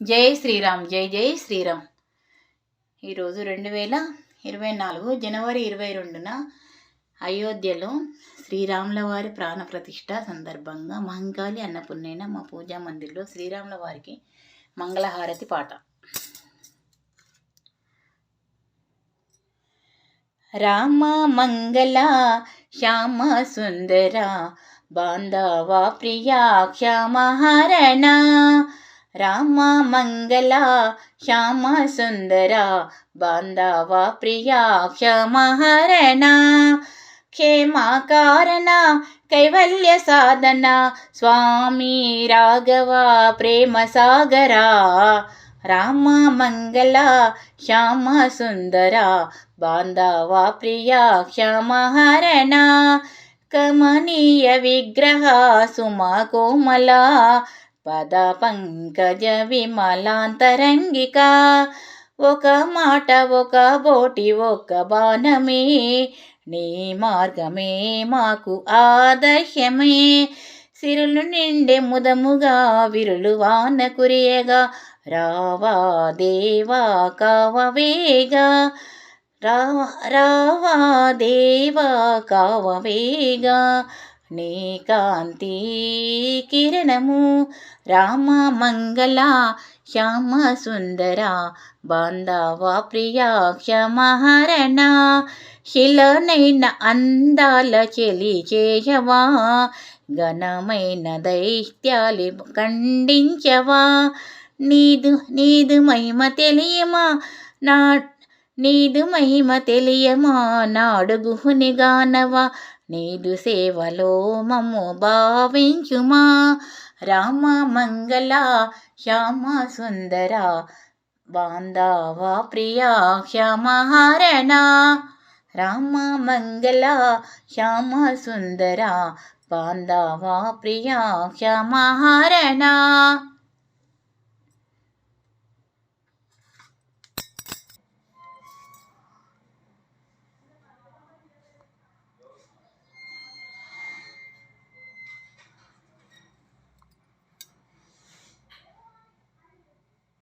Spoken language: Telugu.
జై శ్రీరామ్ జై జై శ్రీరామ్. ఈరోజు రెండు వేల ఇరవై నాలుగు జనవరి ఇరవై రెండున అయోధ్యలో శ్రీరాముల వారి ప్రాణ ప్రతిష్ట సందర్భంగా మహంకాళి అన్నపూర్ణైన మా పూజా మందిర్లో శ్రీరాముల వారికి మంగళహారతి పాట. రామ మంగళ శ్యామ సుందర బాంధవ ప్రియా క్షమహరణ रामा मङ्गला श्यामा सुन्दरा बान्धवा प्रिया क्षमहरणा हरण। क्षमा कारणा कैवल्यसाधना स्वामी राघवा प्रेमसागरा रामा मङ्गला श्यामा सुन्दरा बान्धवा प्रिया क्षमहरणा हरण। कमनीयविग्रहा सुमा कोमला కమనీయ పద పంకజ విమలాంతరంగిక ఒక మాట ఒక బోటి ఒక బాణమే. నీ మార్గమే మాకు ఆదర్శమే. సిరులు నిండే ముదముగా విరులు వాన కురియగా. రావా దేవా కావవేగా రావా రావా దేవా కావవేగా నీ కాంతి కిరణము రామ మంగళ శ్యామ సుందర బాంధవ ప్రియా క్షమహరణ శిలనైన అందాల చెలి చేయవా? ఘనమైన దైత్యాలి ఖండించవా? నీదు నీదు మహిమ తెలియమా? నా నీదు మహిమ తెలియమా? నాడు గుహుని గానవా? నీదు సేవలో మమ్ము భావించుమా రామ మంగళ శ్యామ సుందర బాంధవ ప్రియా క్షమహరణ రామ మంగళ శ్యామ సుందర బాంధవ ప్రియా క్షమహరణ